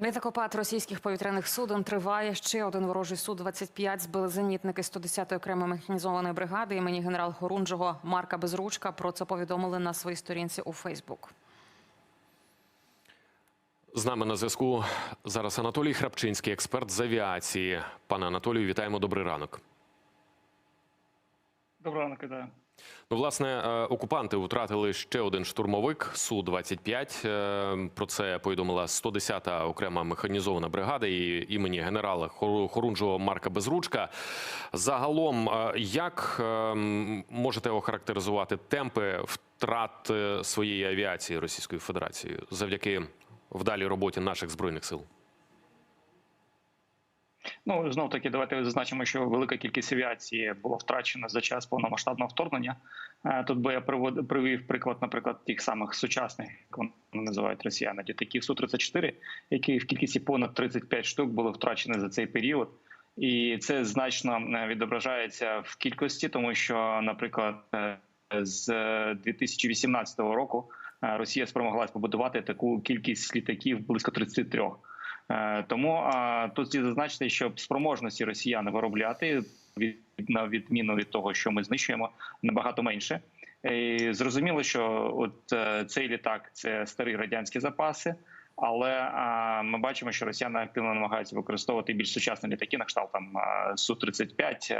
Літакопад російських повітряних суден триває. Ще один ворожий су 25 збили зенітники 110-ї окремої механізованої бригади імені генерал Хорунжого Марка Безручка. Про це повідомили на своїй сторінці у Фейсбук. З нами на зв'язку зараз Анатолій Храпчинський, експерт з авіації. Пане Анатолію, вітаємо. Добрий ранок. Доброго ранку, вітаю. Ну, власне, е, окупанти втратили ще один штурмовик су 25 Е, Про це повідомила 110-та окрема механізована бригада і імені генерала Хору- Хорунжого Марка Безручка. Загалом, е, як можете охарактеризувати темпи втрат своєї авіації Російською Федерацією завдяки вдалій роботі наших збройних сил? Ну знов таки, давайте зазначимо, що велика кількість авіації було втрачено за час повномасштабного вторгнення. Е, Тут би я привів приклад, наприклад, тих самих сучасних, як вони називають росіяни, літаків су 34 які в кількості понад 35 штук були втрачені за цей період. І це значно е, відображається в кількості, тому що, наприклад, е, з 2018 року Росія спромоглась побудувати таку кількість літаків близько 33. Е, Тому тут слід зазначити, що спроможності росіян виробляти від на відміну від того, що ми знищуємо, набагато менше. І зрозуміло, що от е, цей літак це старі радянські запаси, але ми бачимо, що росіяни активно намагаються використовувати більш сучасні літаки на кшталт там су 35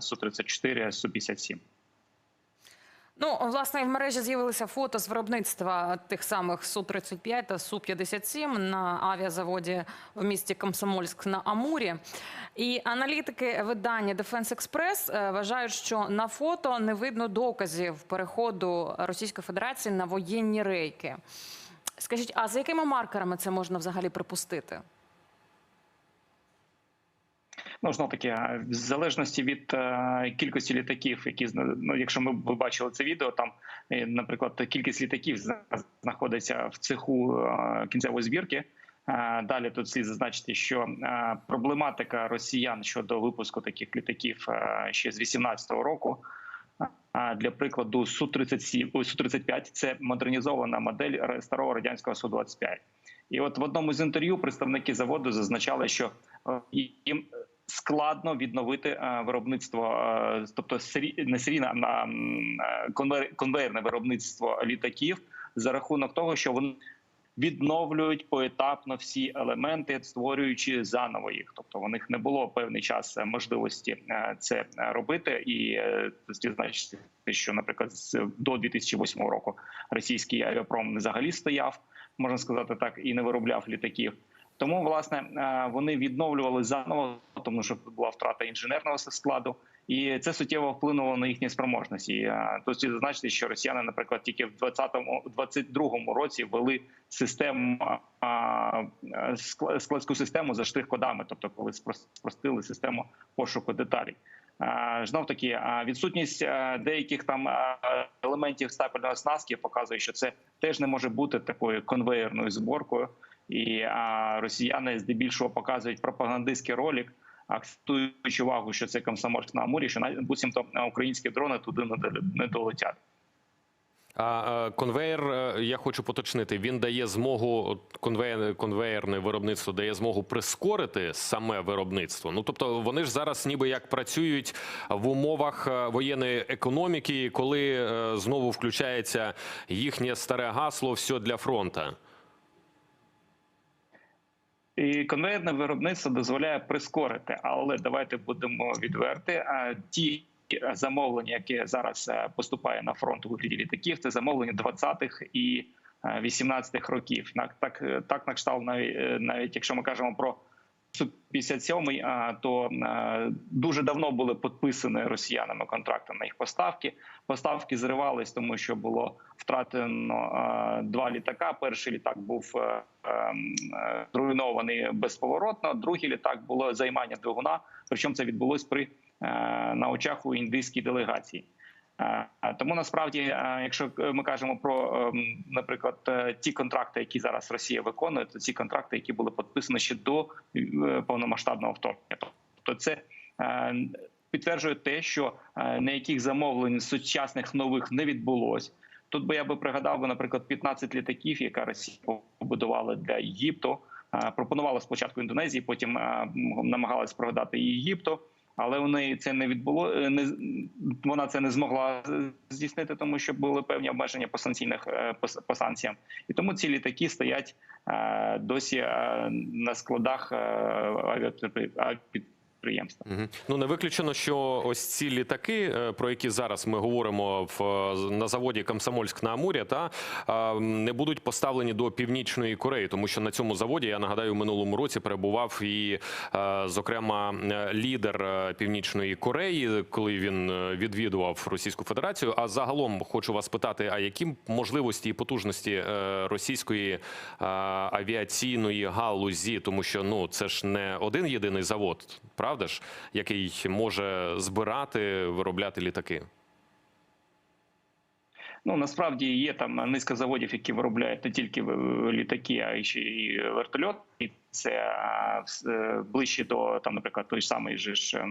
су 34 су 57 Ну, власне, в мережі з'явилися фото з виробництва тих самих Су-35 та Су-57 на авіазаводі в місті Комсомольськ на Амурі. І аналітики видання Defense Express е, вважають, що на фото не видно доказів переходу Російської Федерації на воєнні рейки. Скажіть, а за якими маркерами це можна взагалі припустити? Ну знов таки, в залежності від е, кількості літаків, які ну, якщо ми бачили це відео, там, е, наприклад, кількість літаків знаходиться в цеху е, кінцевої збірки. Далі тут слід зазначити, що проблематика росіян щодо випуску таких літаків ще з 18-го року. Для прикладу, су 37 ой, су 35 це модернізована модель старого радянського су 25 І от в одному з інтерв'ю представники заводу зазначали, що їм складно відновити е, виробництво, е, тобто не серійне, а е, конвейерне виробництво літаків за рахунок того, що вони відновлюють поетапно всі елементи, створюючи заново їх. Тобто у них не було певний час можливості це робити, і слід значити, що, наприклад, до 2008 року російський авіапром взагалі стояв, можна сказати так, і не виробляв літаків. Тому власне вони відновлювали заново, тому що була втрата інженерного складу, і це суттєво вплинуло на їхні спроможності. Тут слід зазначити, що росіяни, наприклад, тільки в 20-му, 22-му році ввели систему складську систему за штрих-кодами, тобто коли спрос- спростили систему пошуку деталей. Знов таки відсутність е, деяких там е, елементів стапельної оснастки показує, що це теж не може бути такою конвейерною зборкою. І росіяни здебільшого показують пропагандистський ролик, акцентуючи увагу, що це комсомольськ на Амурі, що буцімто українські дрони туди не долетять. А е, конвейер, е, я хочу поточнити, він дає змогу конвейер, конвейерне виробництво дає змогу прискорити саме виробництво. Ну тобто вони ж зараз ніби як працюють в умовах е, воєнної економіки, коли е, знову включається їхнє старе гасло все для фронта. І конвейерне виробництво дозволяє прискорити, але давайте будемо відверти. а Ті замовлення, які зараз е, поступає на фронт у вигляді літаків, це замовлення 20-х і е, 18-х років. Так, так, е, так на кшталт, навіть, е, навіть якщо ми кажемо про Су-57, а, то дуже давно були підписані росіянами контракти на їх поставки. Поставки зривались, тому що було втратено два літака. Перший літак був е, е, зруйнований безповоротно. Другий літак було займання двигуна. Причому це відбулось при е, на очах у індійській делегації. Е, Тому насправді, е, якщо ми кажемо про, ем, наприклад, е, ті контракти, які зараз Росія виконує, то ці контракти, які були підписані ще до е, повномасштабного вторгнення, тобто це е, підтверджує те, що е, ніяких замовлень сучасних нових не відбулось. Тут би я би пригадав наприклад, 15 літаків, яка Росія побудувала для Єгипту. е, пропонувала спочатку Індонезії, потім е, намагалась продати Єгипту. Але неї це не відбуло. е, Не вона це не змогла здійснити, тому що були певні обмеження по санкційних е, по, санкціям, і тому ці літаки стоять е, досі на складах е, авіапідприємства. Мгм. Ну не виключено, що ось ці літаки, е, про які зараз ми говоримо в на заводі Комсомольськ на Амурі, та не будуть поставлені до північної Кореї, тому що на цьому заводі я нагадаю, в минулому році перебував і, е, зокрема, е, лідер північної Кореї, коли він відвідував Російську Федерацію. А загалом хочу вас питати: а які можливості і потужності російської авіаційної галузі, тому що ну це ж не один єдиний завод, правда ж, який може збирати, виробляти літаки. Ну насправді є там низка заводів, які виробляють не тільки е, літаки, а й ще і вертольот. І це е, е, ближче до там, наприклад, той самий же ж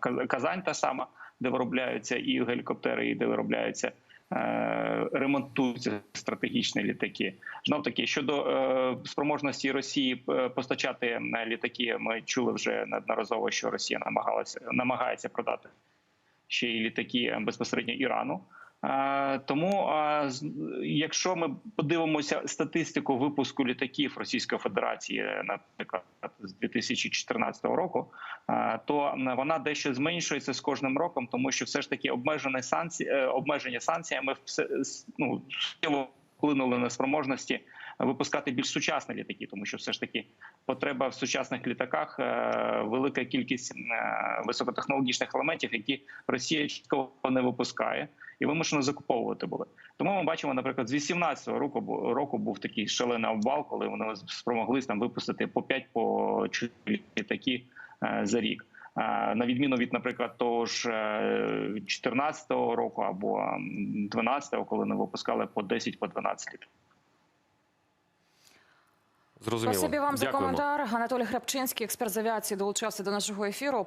Каз- Казань, та сама, де виробляються і гелікоптери, і де виробляються. Е, Ремонтуються стратегічні літаки. Знов таки щодо е, спроможності Росії е, постачати літаки, ми чули вже неодноразово, що Росія намагалася намагається продати ще й літаки безпосередньо Ірану. Е, Тому, якщо ми подивимося статистику випуску літаків Російської Федерації, наприклад, з 2014 року, е, то вона дещо зменшується з кожним роком, тому що все ж таки обмежені санкції, е, обмеження санкціями ну, вплинули на спроможності випускати більш сучасні літаки, тому що все ж таки потреба в сучасних літаках е, велика кількість е, високотехнологічних елементів, які Росія чітко не випускає і вимушено закуповувати були. Тому ми бачимо, наприклад, з 18-го року року був такий шалений обвал, коли вони спромоглись там випустити по 5 по 4 літаки е, за рік. На відміну від, наприклад, того ж 14-го року або 12-го, коли вони випускали по 10 по 12 літрів. Зрозуміло. Спасибі вам за коментар. Анатолій Грабчинський, експерт з авіації, долучався до нашого ефіру.